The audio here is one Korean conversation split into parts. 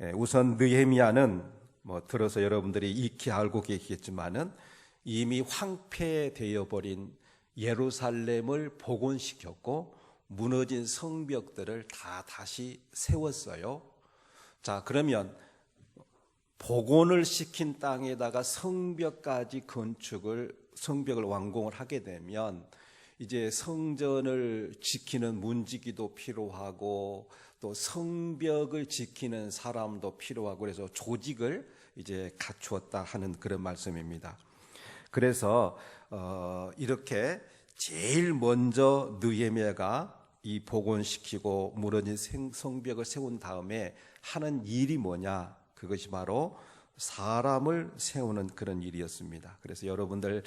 예, 우선 느헤미야는 뭐 들어서 여러분들이 익히 알고 계시겠지만은 이미 황폐되어 버린 예루살렘을 복원시켰고 무너진 성벽들을 다 다시 세웠어요. 자, 그러면 복원을 시킨 땅에다가 성벽까지 건축을 성벽을 완공을 하게 되면 이제 성전을 지키는 문지기도 필요하고 또 성벽을 지키는 사람도 필요하고 그래서 조직을 이제 갖추었다 하는 그런 말씀입니다. 그래서 어 이렇게 제일 먼저 느헤미야가 이 복원시키고 무너진 성벽을 세운 다음에 하는 일이 뭐냐? 그것이 바로 사람을 세우는 그런 일이었습니다. 그래서 여러분들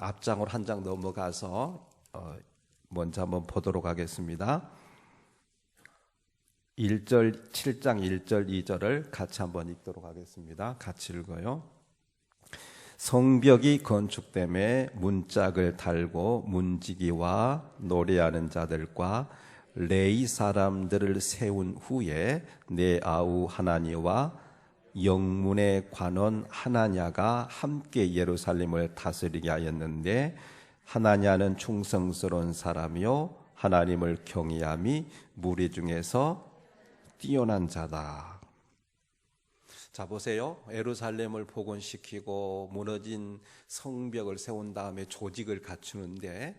앞장으로 한 장 넘어가서 어, 먼저 한번 보도록 하겠습니다. 1절 7장 1절 2절을 같이 한번 읽도록 하겠습니다. 같이 읽어요. 성벽이 건축됨에 문짝을 달고 문지기와 노래하는 자들과 레이 사람들을 세운 후에 내 아우 하나니와 영문의 관원 하나냐가 함께 예루살렘을 다스리게 하였는데 하나냐는 충성스러운 사람이요 하나님을 경외함이 무리 중에서 뛰어난 자다. 자 보세요. 예루살렘을 복원시키고 무너진 성벽을 세운 다음에 조직을 갖추는데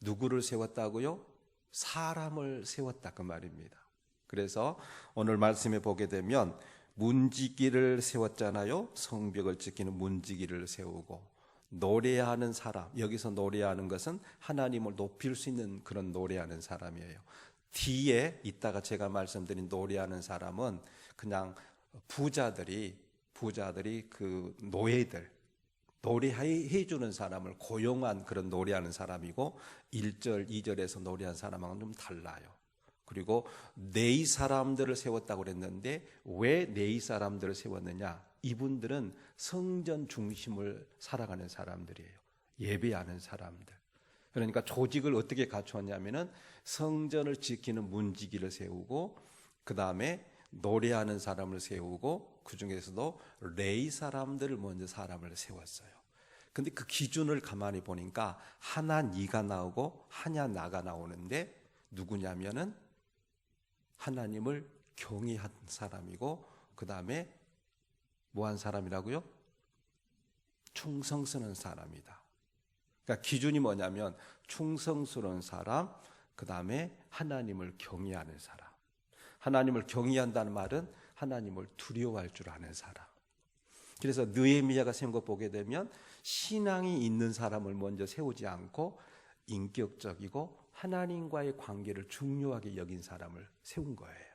누구를 세웠다고요? 사람을 세웠다 그 말입니다. 그래서 오늘 말씀에 보게 되면 문지기를 세웠잖아요. 성벽을 지키는 문지기를 세우고 노래하는 사람. 여기서 노래하는 것은 하나님을 높일 수 있는 그런 노래하는 사람이에요. 뒤에 이따가 제가 말씀드린 노래하는 사람은 그냥 부자들이 부자들이 그 노예들 노래해 주는 사람을 고용한 그런 노래하는 사람이고 1절, 2절에서 노래한 사람하고는 좀 달라요. 그리고 네이 사람들을 세웠다고 그랬는데 왜 네이 사람들을 세웠느냐? 이분들은 성전 중심을 살아가는 사람들이에요. 예배하는 사람들. 그러니까 조직을 어떻게 갖추었냐면은 성전을 지키는 문지기를 세우고 그 다음에 노래하는 사람을 세우고 그 중에서도 레이 사람들을 먼저 사람을 세웠어요. 근데 그 기준을 가만히 보니까 하나 니가 나오고 하냐 나가 나오는데 누구냐면은 하나님을 경외한 사람이고 그 다음에 뭐 한 사람이라고요? 충성스러운 사람이다. 그러니까 기준이 뭐냐면 충성스러운 사람, 그 다음에 하나님을 경외하는 사람. 하나님을 경외한다는 말은 하나님을 두려워할 줄 아는 사람. 그래서 느헤미야가 세운 거 보게 되면 신앙이 있는 사람을 먼저 세우지 않고 인격적이고 하나님과의 관계를 중요하게 여긴 사람을 세운 거예요.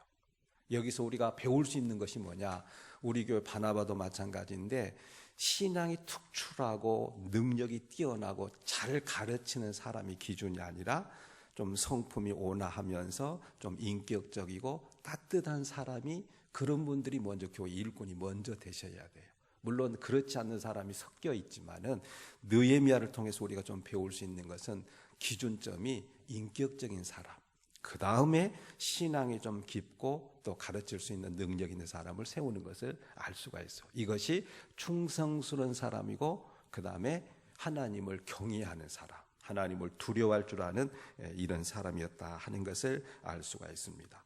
여기서 우리가 배울 수 있는 것이 뭐냐? 우리 교회 바나바도 마찬가지인데 신앙이 특출하고 능력이 뛰어나고 잘 가르치는 사람이 기준이 아니라 좀 성품이 온화하면서 좀 인격적이고 따뜻한 사람이 그런 분들이 먼저 교회 일꾼이 먼저 되셔야 돼요. 물론 그렇지 않는 사람이 섞여 있지만은 느헤미야를 통해서 우리가 좀 배울 수 있는 것은 기준점이 인격적인 사람. 그 다음에 신앙이 좀 깊고 또 가르칠 수 있는 능력 있는 사람을 세우는 것을 알 수가 있어. 이것이 충성스러운 사람이고 그 다음에 하나님을 경외하는 사람, 하나님을 두려워할 줄 아는 이런 사람이었다 하는 것을 알 수가 있습니다.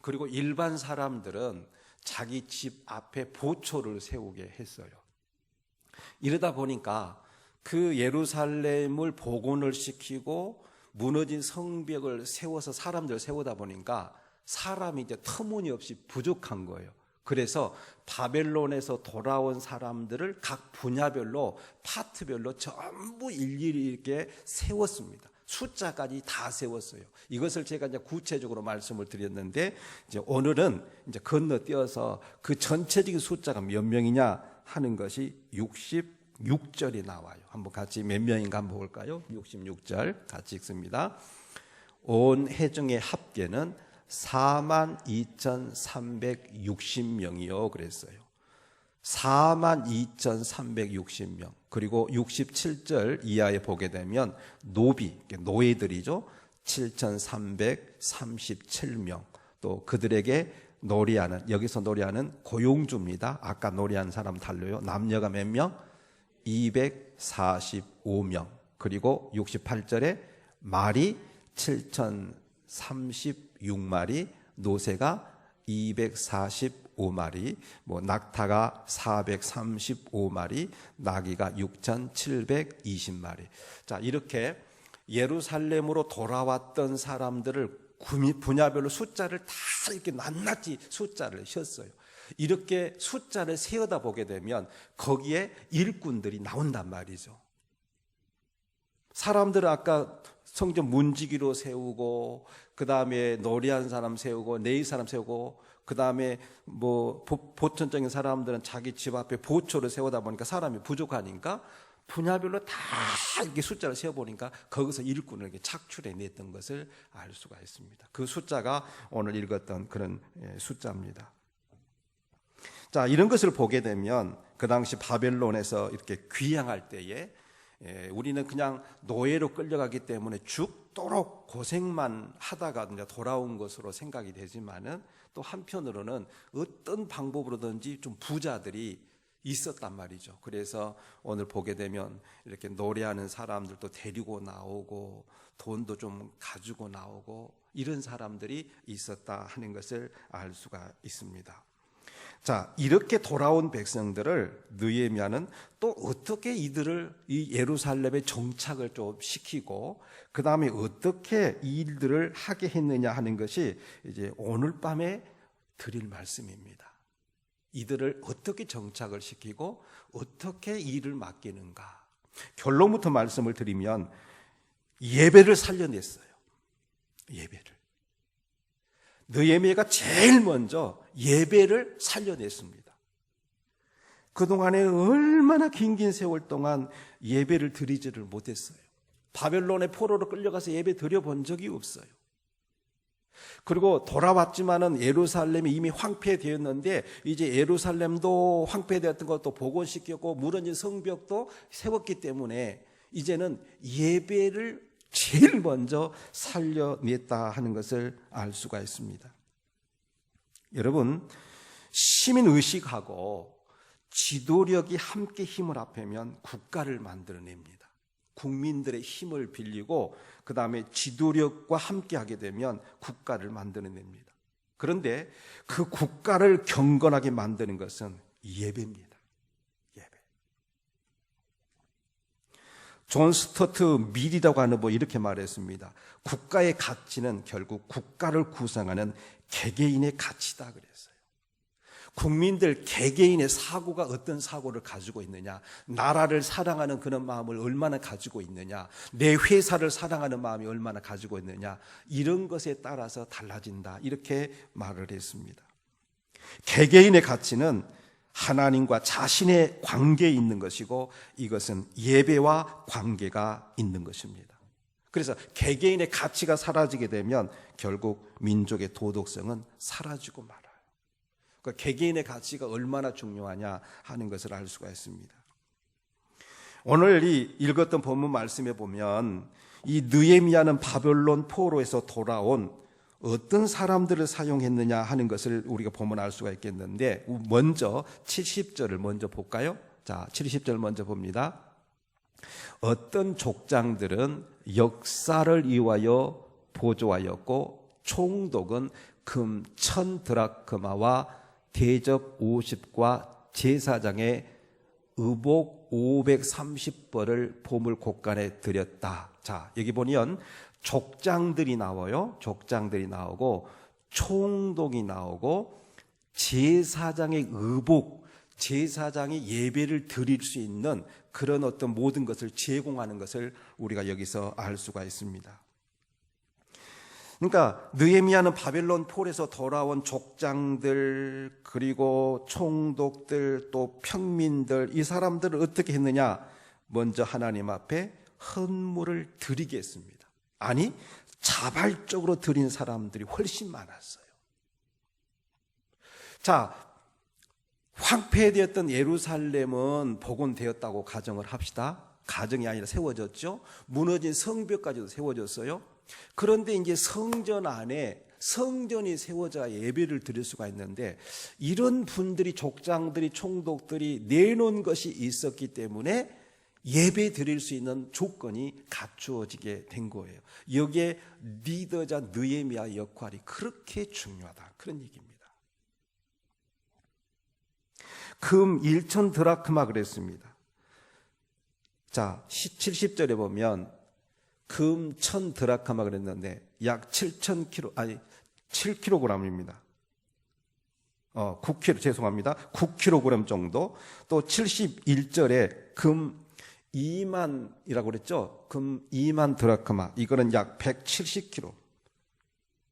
그리고 일반 사람들은 자기 집 앞에 보초를 세우게 했어요. 이러다 보니까 그 예루살렘을 복원을 시키고 무너진 성벽을 세워서 사람들 세우다 보니까 사람이 이제 터무니없이 부족한 거예요. 그래서 바벨론에서 돌아온 사람들을 각 분야별로 파트별로 전부 일일이 이렇게 세웠습니다. 숫자까지 다 세웠어요. 이것을 제가 이제 구체적으로 말씀을 드렸는데 이제 오늘은 이제 건너뛰어서 그 전체적인 숫자가 몇 명이냐 하는 것이 66절이 나와요. 한번 같이 몇 명인가 한번 볼까요? 66절 같이 읽습니다. 온 해중의 합계는 4만 2,360명이요 그랬어요. 4만 2,360명. 그리고 67절 이하에 보게 되면 노비, 노예들이죠. 7,337명. 또 그들에게 노래하는 여기서 노래하는 고용주입니다. 아까 노래한 사람 달려요. 남녀가 몇 명? 245명. 그리고 68절에 말이 7036마리, 노새가 245마리, 뭐 낙타가 435마리, 나귀가 6720마리. 자, 이렇게 예루살렘으로 돌아왔던 사람들을 분야별로 숫자를 다 이렇게 낱낱이 숫자를 셨어요. 이렇게 숫자를 세어다 보게 되면 거기에 일꾼들이 나온단 말이죠. 사람들은 아까 성전 문지기로 세우고 그 다음에 노래한 사람 세우고 네이 사람 세우고 그 다음에 뭐 보- 보천적인 사람들은 자기 집 앞에 보초를 세우다 보니까 사람이 부족하니까 분야별로 다 이렇게 숫자를 세어 보니까 거기서 일꾼을 이렇게 착출해 냈던 것을 알 수가 있습니다. 그 숫자가 오늘 읽었던 그런 예, 숫자입니다. 자, 이런 것을 보게 되면 그 당시 바벨론에서 이렇게 귀향할 때에 예, 우리는 그냥 노예로 끌려가기 때문에 죽도록 고생만 하다가 이제 돌아온 것으로 생각이 되지만은 또 한편으로는 어떤 방법으로든지 좀 부자들이 있었단 말이죠. 그래서 오늘 보게 되면 이렇게 노래하는 사람들도 데리고 나오고 돈도 좀 가지고 나오고 이런 사람들이 있었다 하는 것을 알 수가 있습니다. 자, 이렇게 돌아온 백성들을 느헤미야는 또 어떻게 이들을 이 예루살렘에 정착을 좀 시키고 그 다음에 어떻게 이 일들을 하게 했느냐 하는 것이 이제 오늘 밤에 드릴 말씀입니다. 이들을 어떻게 정착을 시키고 어떻게 일을 맡기는가. 결론부터 말씀을 드리면 예배를 살려냈어요. 예배를. 느헤미야가 제일 먼저 예배를 살려냈습니다. 그동안에 얼마나 긴긴 세월 동안 예배를 드리지를 못했어요. 바벨론의 포로로 끌려가서 예배 드려본 적이 없어요. 그리고 돌아왔지만은 예루살렘이 이미 황폐되었는데 이제 예루살렘도 황폐되었던 것도 복원시켰고 무너진 성벽도 세웠기 때문에 이제는 예배를 제일 먼저 살려냈다 하는 것을 알 수가 있습니다. 여러분, 시민 의식하고 지도력이 함께 힘을 합하면 국가를 만들어냅니다. 국민들의 힘을 빌리고 그 다음에 지도력과 함께 하게 되면 국가를 만들어냅니다. 그런데 그 국가를 경건하게 만드는 것은 예배입니다. 예배. 존 스토트 밀이라고 하는 뭐 이렇게 말했습니다. 국가의 가치는 결국 국가를 구성하는 개개인의 가치다 그랬어요. 국민들 개개인의 사고가 어떤 사고를 가지고 있느냐, 나라를 사랑하는 그런 마음을 얼마나 가지고 있느냐, 내 회사를 사랑하는 마음이 얼마나 가지고 있느냐, 이런 것에 따라서 달라진다. 이렇게 말을 했습니다. 개개인의 가치는 하나님과 자신의 관계에 있는 것이고 이것은 예배와 관계가 있는 것입니다. 그래서 개개인의 가치가 사라지게 되면 결국 민족의 도덕성은 사라지고 말아요. 그러니까 개개인의 가치가 얼마나 중요하냐 하는 것을 알 수가 있습니다. 오늘 이 읽었던 본문 말씀에 보면 이 느헤미야는 바벨론 포로에서 돌아온 어떤 사람들을 사용했느냐 하는 것을 우리가 보면 알 수가 있겠는데 먼저 70절을 먼저 볼까요? 자, 70절 먼저 봅니다. 어떤 족장들은 역사를 이유하여 보조하였고 총독은 금 천 드라크마와 대접 50과 제사장의 의복 530벌을 보물 곳간에 드렸다. 자, 여기 보면 족장들이 나와요. 족장들이 나오고 총독이 나오고 제사장의 의복, 제사장이 예배를 드릴 수 있는 그런 어떤 모든 것을 제공하는 것을 우리가 여기서 알 수가 있습니다. 그러니까 느헤미야는 바벨론 폴에서 돌아온 족장들 그리고 총독들 또 평민들 이 사람들을 어떻게 했느냐? 먼저 하나님 앞에 헌물을 드리게 했습니다. 아니 자발적으로 드린 사람들이 훨씬 많았어요. 자, 황폐되었던 예루살렘은 복원되었다고 가정을 합시다. 가정이 아니라 세워졌죠. 무너진 성벽까지도 세워졌어요. 그런데 이제 성전 안에 성전이 세워져 예배를 드릴 수가 있는데 이런 분들이 족장들이 총독들이 내놓은 것이 있었기 때문에 예배 드릴 수 있는 조건이 갖추어지게 된 거예요. 여기에 리더자 느헤미야 역할이 그렇게 중요하다. 그런 얘기입니다. 금 1천 드라크마 그랬습니다. 자, 70절에 보면 금 1000 드라크마 그랬는데 약 7천 킬로 아니 7kg입니다. 어, 9kg 죄송합니다. 9kg 정도. 또 71절에 금 2만이라고 그랬죠. 금 2만 드라크마. 이거는 약 170kg.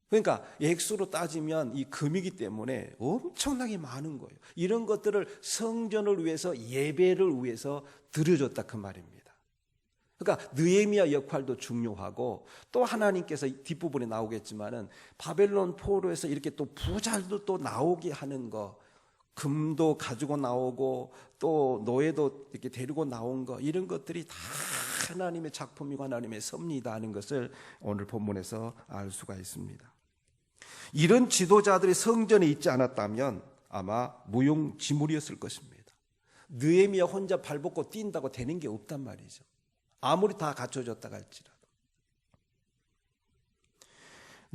그러니까 액수로 따지면 이 금이기 때문에 엄청나게 많은 거예요. 이런 것들을 성전을 위해서 예배를 위해서 드려줬다 그 말입니다. 그러니까 느헤미야 역할도 중요하고 또 하나님께서 뒷부분에 나오겠지만은 바벨론 포로에서 이렇게 또 부자도 또 나오게 하는 거 금도 가지고 나오고 또 노예도 이렇게 데리고 나온 거 이런 것들이 다 하나님의 작품이고 하나님의 섭리다 하는 것을 오늘 본문에서 알 수가 있습니다. 이런 지도자들이 성전에 있지 않았다면 아마 무용지물이었을 것입니다. 느헤미야 혼자 발벗고 뛴다고 되는 게 없단 말이죠. 아무리 다 갖춰졌다 할지라도.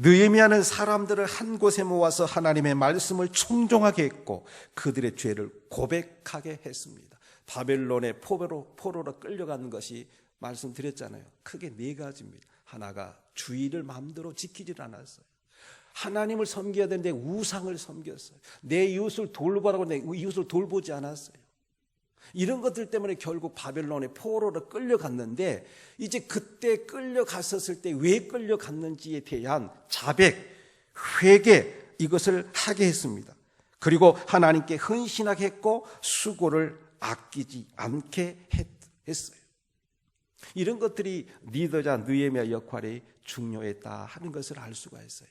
느헤미야는 사람들을 한 곳에 모아서 하나님의 말씀을 청종하게 했고 그들의 죄를 고백하게 했습니다. 바벨론의 포로로, 포로로 끌려가는 것이 말씀드렸잖아요. 크게 네 가지입니다. 하나가 주의를 마음대로 지키질 않았어요. 하나님을 섬겨야 되는데 우상을 섬겼어요. 내 이웃을 돌보라고 내 이웃을 돌보지 않았어요. 이런 것들 때문에 결국 바벨론의 포로로 끌려갔는데 이제 그때 끌려갔었을 때 왜 끌려갔는지에 대한 자백, 회개 이것을 하게 했습니다. 그리고 하나님께 헌신하게 했고 수고를 아끼지 않게 했 어요. 이런 것들이 리더자 느헤미야 역할이 중요했다 하는 것을 알 수가 있어요.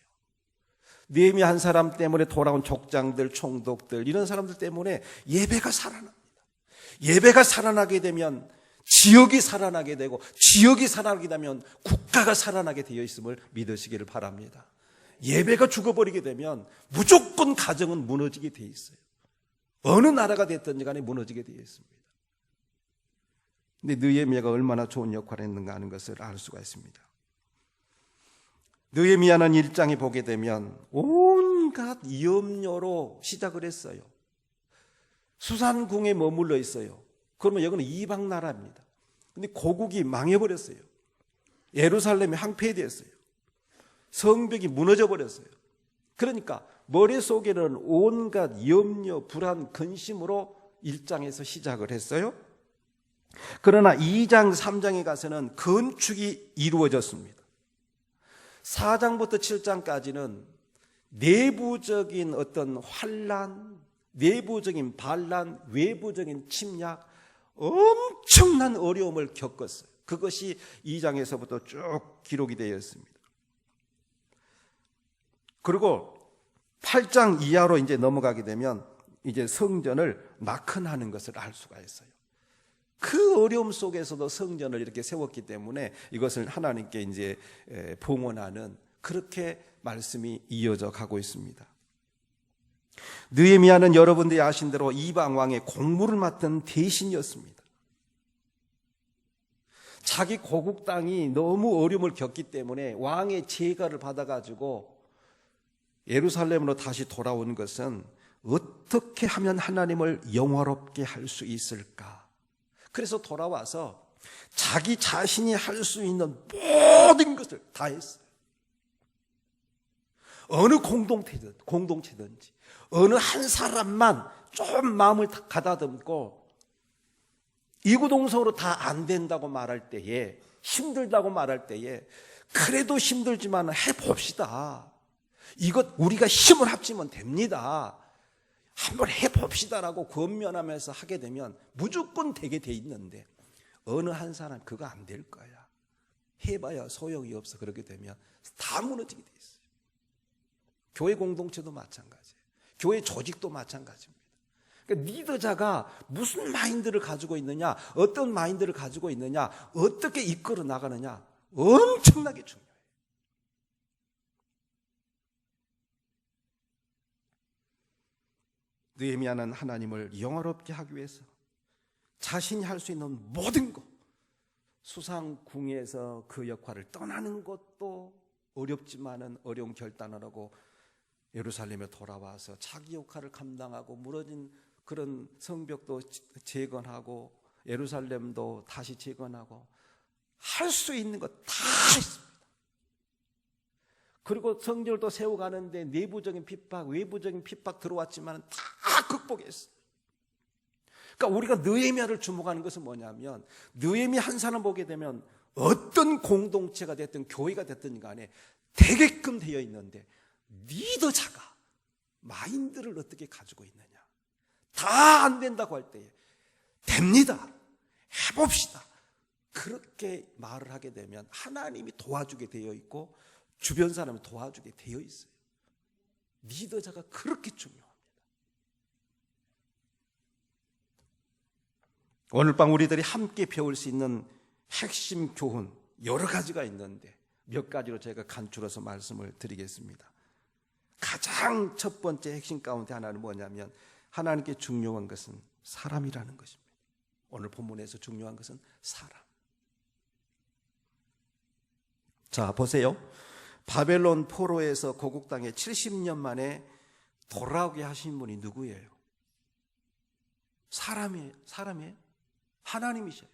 느헤미야 한 사람 때문에 돌아온 족장들, 총독들 이런 사람들 때문에 예배가 살아납니다. 예배가 살아나게 되면 지역이 살아나게 되고 지역이 살아나게 되면 국가가 살아나게 되어 있음을 믿으시기를 바랍니다. 예배가 죽어버리게 되면 무조건 가정은 무너지게 되어 있어요. 어느 나라가 됐든지 간에 무너지게 되어 있습니다. 근데 느헤미야가 얼마나 좋은 역할을 했는가 하는 것을 알 수가 있습니다. 느헤미야는 일장에 보게 되면 온갖 염려로 시작을 했어요. 수산궁에 머물러 있어요. 그러면 여기는 이방 나라입니다. 근데 고국이 망해버렸어요. 예루살렘이 항폐되었어요. 성벽이 무너져 버렸어요. 그러니까 머릿속에는 온갖 염려, 불안, 근심으로 1장에서 시작을 했어요. 그러나 2장, 3장에 가서는 건축이 이루어졌습니다. 4장부터 7장까지는 내부적인 어떤 환란, 내부적인 반란, 외부적인 침략, 엄청난 어려움을 겪었어요. 그것이 2장에서부터 쭉 기록이 되어 있습니다. 그리고 8장 이하로 이제 넘어가게 되면 이제 성전을 낙헌하는 것을 알 수가 있어요. 그 어려움 속에서도 성전을 이렇게 세웠기 때문에 이것을 하나님께 이제 봉헌하는 그렇게 말씀이 이어져 가고 있습니다. 느헤미야는 여러분들이 아신 대로 이방 왕의 공무를 맡은 대신이었습니다. 자기 고국 땅이 너무 어려움을 겪기 때문에 왕의 제가를 받아가지고 예루살렘으로 다시 돌아온 것은 어떻게 하면 하나님을 영화롭게 할 수 있을까? 그래서 돌아와서 자기 자신이 할 수 있는 모든 것을 다 했어요. 어느 공동체든, 공동체든지, 어느 한 사람만 좀 마음을 가다듬고 이구동성으로 다 안 된다고 말할 때에, 힘들다고 말할 때에, 그래도 힘들지만 해봅시다. 이것 우리가 힘을 합치면 됩니다. 한번 해봅시다라고 권면하면서 하게 되면 무조건 되게 돼 있는데 어느 한 사람 그거 안 될 거야. 해봐야 소용이 없어. 그렇게 되면 다 무너지게 돼 있어요. 교회 공동체도 마찬가지예요. 교회 조직도 마찬가지입니다. 그러니까 리더자가 무슨 마인드를 가지고 있느냐, 어떤 마인드를 가지고 있느냐, 어떻게 이끌어 나가느냐, 엄청나게 중요해요. 느헤미야는 하나님을 영화롭게 하기 위해서 자신이 할 수 있는 모든 것, 수상궁에서 그 역할을 떠나는 것도 어렵지만은 어려운 결단을 하고 예루살렘에 돌아와서 자기 역할을 감당하고 무너진 그런 성벽도 재건하고 예루살렘도 다시 재건하고 할 수 있는 것 다 했습니다. 그리고 성전도 세워가는데 내부적인 핍박, 외부적인 핍박 들어왔지만 다 극복했어요. 그러니까 우리가 느헤미야를 주목하는 것은 뭐냐면 느헤미야 한 사람 보게 되면 어떤 공동체가 됐든 교회가 됐든 간에 되게끔 되어 있는데 리더자가 마인드를 어떻게 가지고 있느냐. 다 안 된다고 할 때에 됩니다. 해봅시다. 그렇게 말을 하게 되면 하나님이 도와주게 되어 있고 주변 사람이 도와주게 되어 있어요. 리더자가 그렇게 중요합니다. 오늘 밤 우리들이 함께 배울 수 있는 핵심 교훈 여러 가지가 있는데 몇 가지로 제가 간추려서 말씀을 드리겠습니다. 가장 첫 번째 핵심 가운데 하나는 뭐냐면 하나님께 중요한 것은 사람이라는 것입니다. 오늘 본문에서 중요한 것은 사람. 자, 보세요. 바벨론 포로에서 고국 땅에 70년 만에 돌아오게 하신 분이 누구예요? 사람이에요. 사람이에요. 하나님이셔요.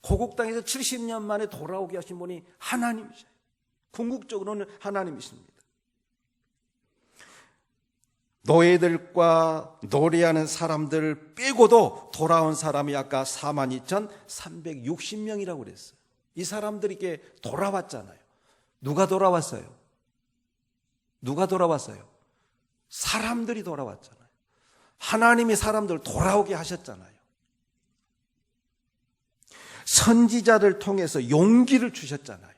고국 땅에서 70년 만에 돌아오게 하신 분이 하나님이셔요. 궁극적으로는 하나님이십니다. 노예들과 노래하는 사람들 빼고도 돌아온 사람이 아까 42,360명이라고 그랬어요. 이 사람들에게 돌아왔잖아요. 누가 돌아왔어요? 누가 돌아왔어요? 사람들이 돌아왔잖아요. 하나님이 사람들 돌아오게 하셨잖아요. 선지자를 통해서 용기를 주셨잖아요.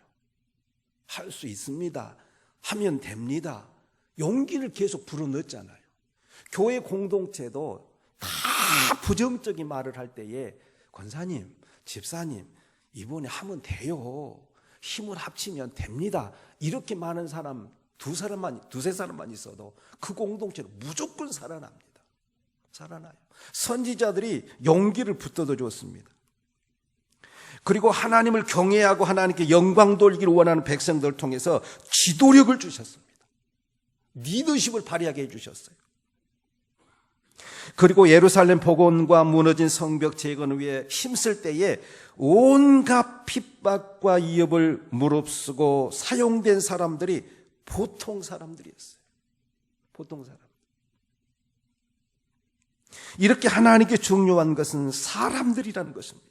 할 수 있습니다. 하면 됩니다. 용기를 계속 불어넣었잖아요. 교회 공동체도 다 부정적인 말을 할 때에 권사님, 집사님, 이번에 하면 돼요. 힘을 합치면 됩니다. 이렇게 많은 사람, 두 사람만, 두세 사람만 있어도 그 공동체는 무조건 살아납니다. 살아나요. 선지자들이 용기를 붙들어 줬습니다. 그리고 하나님을 경외하고 하나님께 영광 돌기를 원하는 백성들을 통해서 지도력을 주셨습니다. 리더십을 발휘하게 해주셨어요. 그리고 예루살렘 복원과 무너진 성벽 재건을 위해 힘쓸 때에 온갖 핍박과 위협을 무릅쓰고 사용된 사람들이 보통 사람들이었어요. 보통 사람. 이렇게 하나님께 중요한 것은 사람들이라는 것입니다.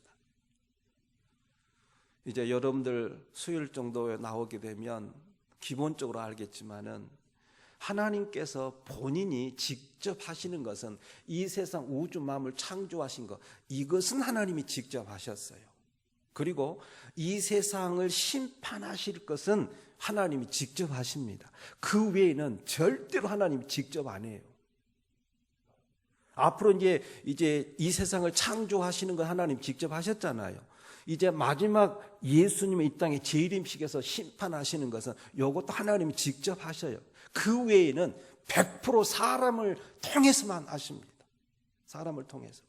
이제 여러분들 수요일 정도에 나오게 되면 기본적으로 알겠지만은 하나님께서 본인이 직접 하시는 것은 이 세상 우주 마음을 창조하신 것 이것은 하나님이 직접 하셨어요. 그리고 이 세상을 심판하실 것은 하나님이 직접 하십니다. 그 외에는 절대로 하나님이 직접 안 해요. 앞으로 이제 이제 이 세상을 창조하시는 건 하나님 직접 하셨잖아요. 이제 마지막 예수님의 이 땅에 재림식에서 심판하시는 것은 이것도 하나님이 직접 하셔요. 그 외에는 100% 사람을 통해서만 하십니다. 사람을 통해서만.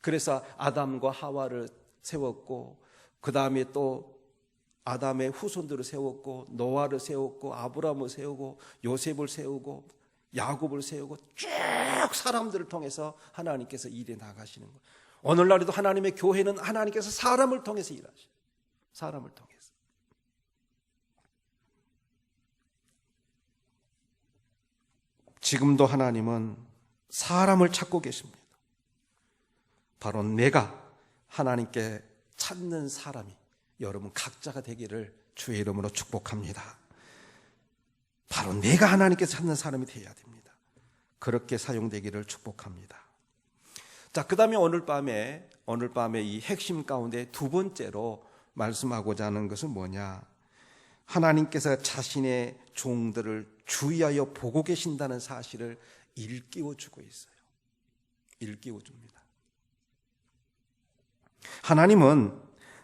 그래서 아담과 하와를 세웠고 그 다음에 또 아담의 후손들을 세웠고 노아를 세웠고 아브라함을 세우고 요셉을 세우고 야곱을 세우고 쭉 사람들을 통해서 하나님께서 일해 나가시는 거예요. 오늘날에도 하나님의 교회는 하나님께서 사람을 통해서 일하셔. 사람을 통해서. 지금도 하나님은 사람을 찾고 계십니다. 바로 내가 하나님께 찾는 사람이 여러분 각자가 되기를 주의 이름으로 축복합니다. 바로 내가 하나님께 찾는 사람이 되어야 됩니다. 그렇게 사용되기를 축복합니다. 자, 그 다음에 오늘 밤에, 오늘 밤에 이 핵심 가운데 두 번째로 말씀하고자 하는 것은 뭐냐? 하나님께서 자신의 종들을 주의하여 보고 계신다는 사실을 일깨워 주고 있어요. 일깨워 줍니다. 하나님은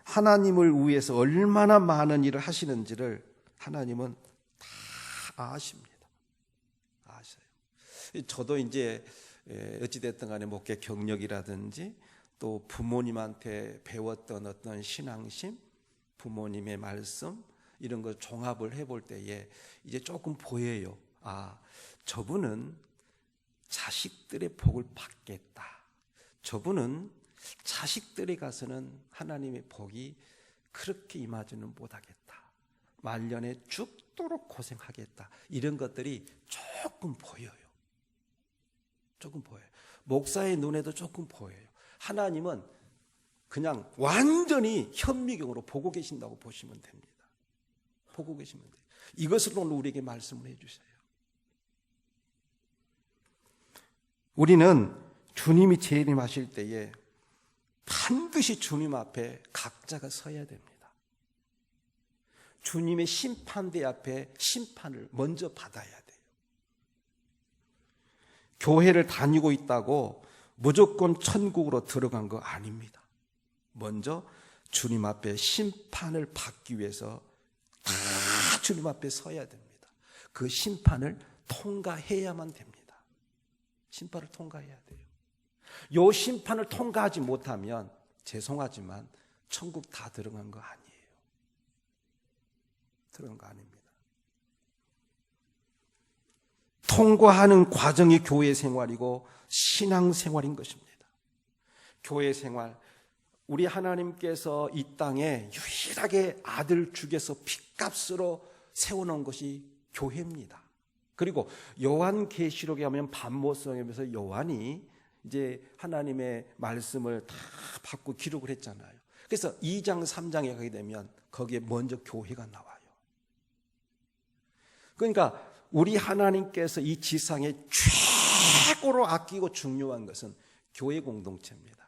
하나님을 위해서 얼마나 많은 일을 하시는지를 하나님은 다 아십니다. 아셔요. 저도 이제 에, 어찌됐든 간에 목회 경력이라든지 또 부모님한테 배웠던 어떤 신앙심, 부모님의 말씀 이런 걸 종합을 해볼 때에 이제 조금 보여요. 아, 저분은 자식들의 복을 받겠다. 저분은 자식들에 가서는 하나님의 복이 그렇게 임하지는 못하겠다. 말년에 죽도록 고생하겠다. 이런 것들이 조금 보여요. 조금 보여요. 목사의 눈에도 조금 보여요. 하나님은 그냥 완전히 현미경으로 보고 계신다고 보시면 됩니다. 보고 계시면 돼요. 이것을 오늘 우리에게 말씀을 해주세요. 우리는 주님이 재림하실 때에 반드시 주님 앞에 각자가 서야 됩니다. 주님의 심판대 앞에 심판을 먼저 받아야 돼요. 교회를 다니고 있다고 무조건 천국으로 들어간 거 아닙니다. 먼저 주님 앞에 심판을 받기 위해서 다 주님 앞에 서야 됩니다. 그 심판을 통과해야만 됩니다. 심판을 통과해야 돼요. 요 심판을 통과하지 못하면 죄송하지만 천국 다 들어간 거 아니에요. 들어간 거 아닙니다. 통과하는 과정이 교회 생활이고 신앙 생활인 것입니다. 교회 생활, 우리 하나님께서 이 땅에 유일하게 아들 죽여서 핏값으로 세워놓은 것이 교회입니다. 그리고 요한 계시록에 하면 반모성에서 요한이 이제 하나님의 말씀을 다 받고 기록을 했잖아요. 그래서 2장, 3장에 가게 되면 거기에 먼저 교회가 나와요. 그러니까 우리 하나님께서 이 지상에 최고로 아끼고 중요한 것은 교회 공동체입니다.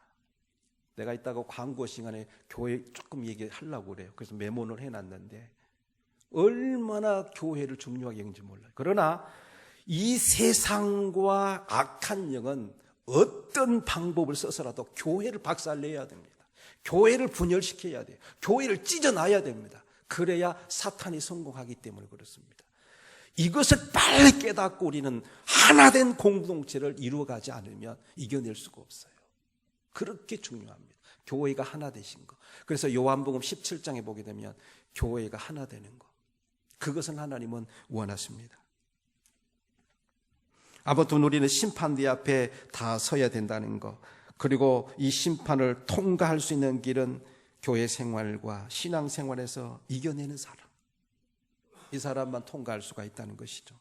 내가 이따가 광고 시간에 교회 조금 얘기하려고 그래요. 그래서 메모를 해놨는데 얼마나 교회를 중요하게 여긴지 몰라요. 그러나 이 세상과 악한 영은 어떤 방법을 써서라도 교회를 박살내야 됩니다. 교회를 분열시켜야 돼요. 교회를 찢어놔야 됩니다. 그래야 사탄이 성공하기 때문에 그렇습니다. 이것을 빨리 깨닫고 우리는 하나된 공동체를 이루어가지 않으면 이겨낼 수가 없어요. 그렇게 중요합니다. 교회가 하나 되신 거. 그래서 요한복음 17장에 보게 되면 교회가 하나 되는 거. 그것은 하나님은 원하십니다. 아무튼 우리는 심판대 앞에 다 서야 된다는 거. 그리고 이 심판을 통과할 수 있는 길은 교회 생활과 신앙 생활에서 이겨내는 사람. 이 사람만 통과할 수가 있다는 것이죠.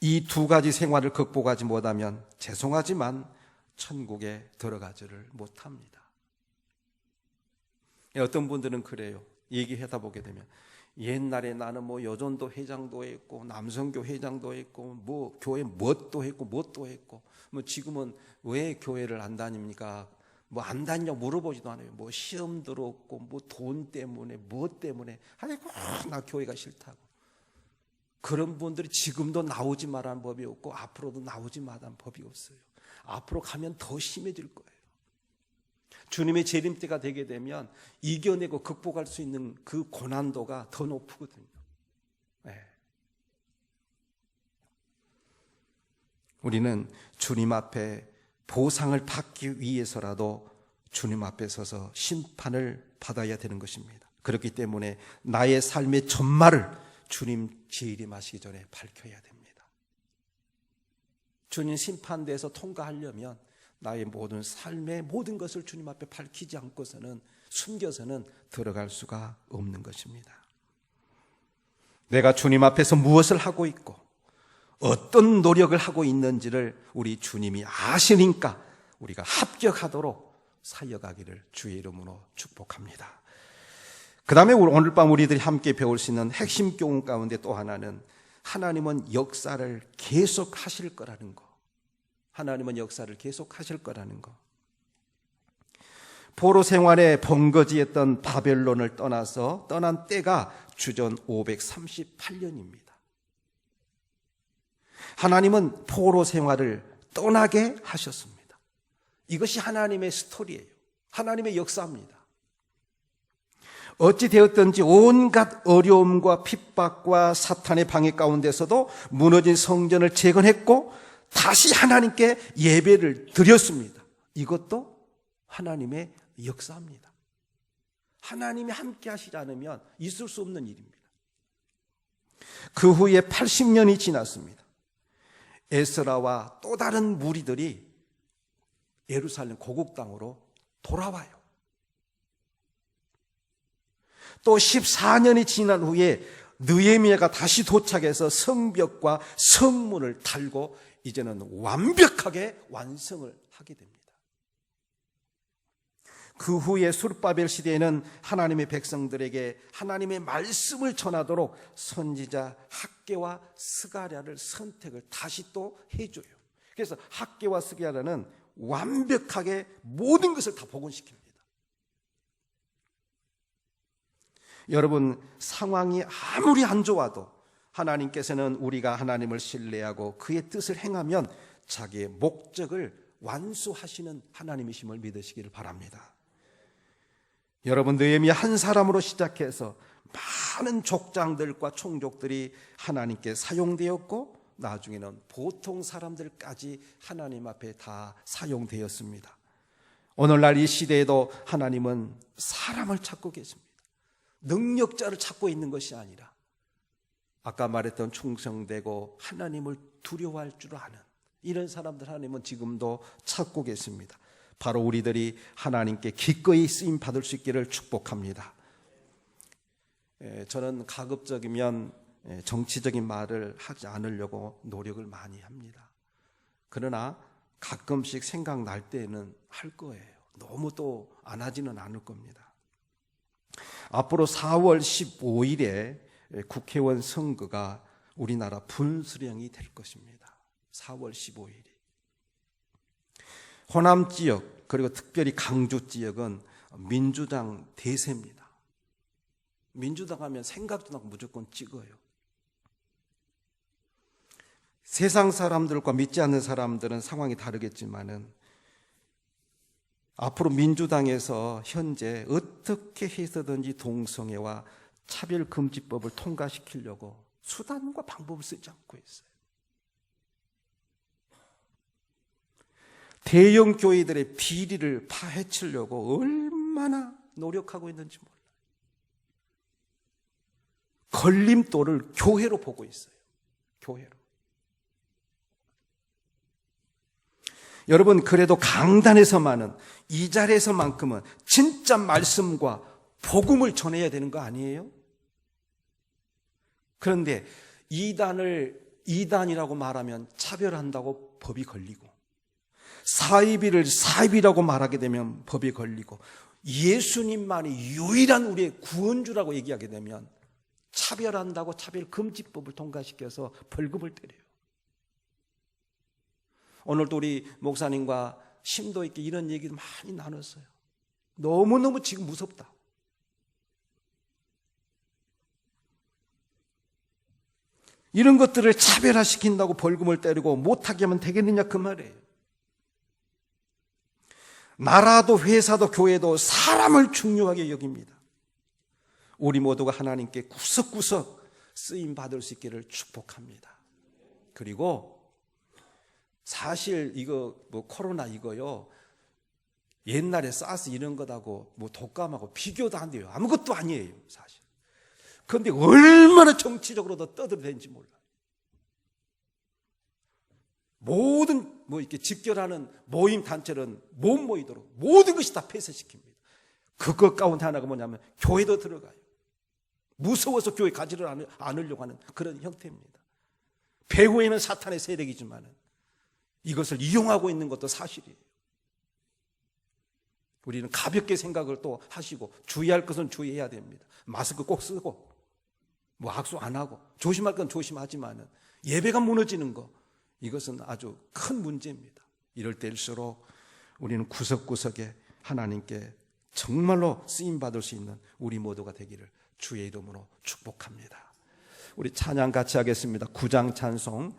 이 두 가지 생활을 극복하지 못하면 죄송하지만 천국에 들어가지를 못합니다. 어떤 분들은 그래요. 얘기하다 보게 되면 옛날에 나는 뭐 여전도 회장도 했고 남성교 회장도 했고 뭐 교회 뭣도 했고 뭣도 했고 뭐 지금은 왜 교회를 안 다닙니까? 뭐 안 다녀 물어보지도 않아요. 뭐 시험 들었고 뭐 돈 때문에 뭐 때문에 아이고 나 교회가 싫다고. 그런 분들이 지금도 나오지 말라는 법이 없고 앞으로도 나오지 말라는 법이 없어요. 앞으로 가면 더 심해질 거예요. 주님의 재림 때가 되게 되면 이겨내고 극복할 수 있는 그 고난도가 더 높거든요. 네. 우리는 주님 앞에 보상을 받기 위해서라도 주님 앞에 서서 심판을 받아야 되는 것입니다. 그렇기 때문에 나의 삶의 전말을 주님 재림하시기 전에 밝혀야 됩니다. 주님 심판대에서 통과하려면 나의 모든 삶의 모든 것을 주님 앞에 밝히지 않고서는 숨겨서는 들어갈 수가 없는 것입니다. 내가 주님 앞에서 무엇을 하고 있고 어떤 노력을 하고 있는지를 우리 주님이 아시니까 우리가 합격하도록 사역하기를 주의 이름으로 축복합니다. 그 다음에 오늘 밤 우리들이 함께 배울 수 있는 핵심 교훈 가운데 또 하나는 하나님은 역사를 계속 하실 거라는 거. 하나님은 역사를 계속 하실 거라는 거. 포로 생활에 번거지했던 바벨론을 떠나서 떠난 때가 주전 538년입니다. 하나님은 포로 생활을 떠나게 하셨습니다. 이것이 하나님의 스토리예요. 하나님의 역사입니다. 어찌 되었든지 온갖 어려움과 핍박과 사탄의 방해 가운데서도 무너진 성전을 재건했고 다시 하나님께 예배를 드렸습니다. 이것도 하나님의 역사입니다. 하나님이 함께 하시지 않으면 있을 수 없는 일입니다. 그 후에 80년이 지났습니다. 에스라와 또 다른 무리들이 예루살렘 고국 땅으로 돌아와요. 또 14년이 지난 후에 느헤미야가 다시 도착해서 성벽과 성문을 달고 이제는 완벽하게 완성을 하게 됩니다. 그 후에 수르바벨 시대에는 하나님의 백성들에게 하나님의 말씀을 전하도록 선지자 학계와 스가랴를 선택을 다시 또 해줘요. 그래서 학계와 스가랴는 완벽하게 모든 것을 다 복원시킵니다. 여러분 상황이 아무리 안 좋아도 하나님께서는 우리가 하나님을 신뢰하고 그의 뜻을 행하면 자기의 목적을 완수하시는 하나님이심을 믿으시기를 바랍니다. 여러분 느헤미야 한 사람으로 시작해서 많은 족장들과 총족들이 하나님께 사용되었고 나중에는 보통 사람들까지 하나님 앞에 다 사용되었습니다. 오늘날 이 시대에도 하나님은 사람을 찾고 계십니다. 능력자를 찾고 있는 것이 아니라 아까 말했던 충성되고 하나님을 두려워할 줄 아는 이런 사람들 하나님은 지금도 찾고 계십니다. 바로 우리들이 하나님께 기꺼이 쓰임 받을 수 있기를 축복합니다. 저는 가급적이면 정치적인 말을 하지 않으려고 노력을 많이 합니다. 그러나 가끔씩 생각날 때는 할 거예요. 너무 또 안 하지는 않을 겁니다. 앞으로 4월 15일에 국회의원 선거가 우리나라 분수령이 될 것입니다. 4월 15일이. 호남 지역 그리고 특별히 강주 지역은 민주당 대세입니다. 민주당 하면 생각도 나고 무조건 찍어요. 세상 사람들과 믿지 않는 사람들은 상황이 다르겠지만은 앞으로 민주당에서 현재 어떻게 해서든지 동성애와 차별금지법을 통과시키려고 수단과 방법을 쓰지 않고 있어요. 대형 교회들의 비리를 파헤치려고 얼마나 노력하고 있는지 몰라요. 걸림돌을 교회로 보고 있어요. 교회로. 여러분, 그래도 강단에서만은 이 자리에서만큼은 진짜 말씀과 복음을 전해야 되는 거 아니에요? 그런데 이단을 이단이라고 말하면 차별한다고 법이 걸리고 사이비를 사이비라고 말하게 되면 법이 걸리고 예수님만이 유일한 우리의 구원주라고 얘기하게 되면 차별한다고 차별금지법을 통과시켜서 벌금을 때려요. 오늘도 우리 목사님과 심도 있게 이런 얘기도 많이 나눴어요. 너무너무 지금 무섭다. 이런 것들을 차별화시킨다고 벌금을 때리고 못하게 하면 되겠느냐 그 말이에요. 나라도 회사도 교회도 사람을 중요하게 여깁니다. 우리 모두가 하나님께 구석구석 쓰임 받을 수 있기를 축복합니다. 그리고 사실 이거 뭐 코로나 이거요. 옛날에 사스 이런 것하고 뭐 독감하고 비교도 안 돼요. 아무것도 아니에요, 사실. 그런데 얼마나 정치적으로도 떠들어댄지 몰라요. 모든 뭐 이렇게 집결하는 모임 단체는 못 모이도록 모든 것이 다 폐쇄시킵니다. 그것 가운데 하나가 뭐냐면 교회도 들어가요. 무서워서 교회 가지를 않으려고 하는 그런 형태입니다. 배후에는 사탄의 세력이지만 이것을 이용하고 있는 것도 사실이에요. 우리는 가볍게 생각을 또 하시고 주의할 것은 주의해야 됩니다. 마스크 꼭 쓰고 뭐 악수 안 하고 조심할 건 조심하지만은 예배가 무너지는 거 이것은 아주 큰 문제입니다. 이럴 때일수록 우리는 구석구석에 하나님께 정말로 쓰임 받을 수 있는 우리 모두가 되기를 주의 이름으로 축복합니다. 우리 찬양 같이 하겠습니다. 구장 찬송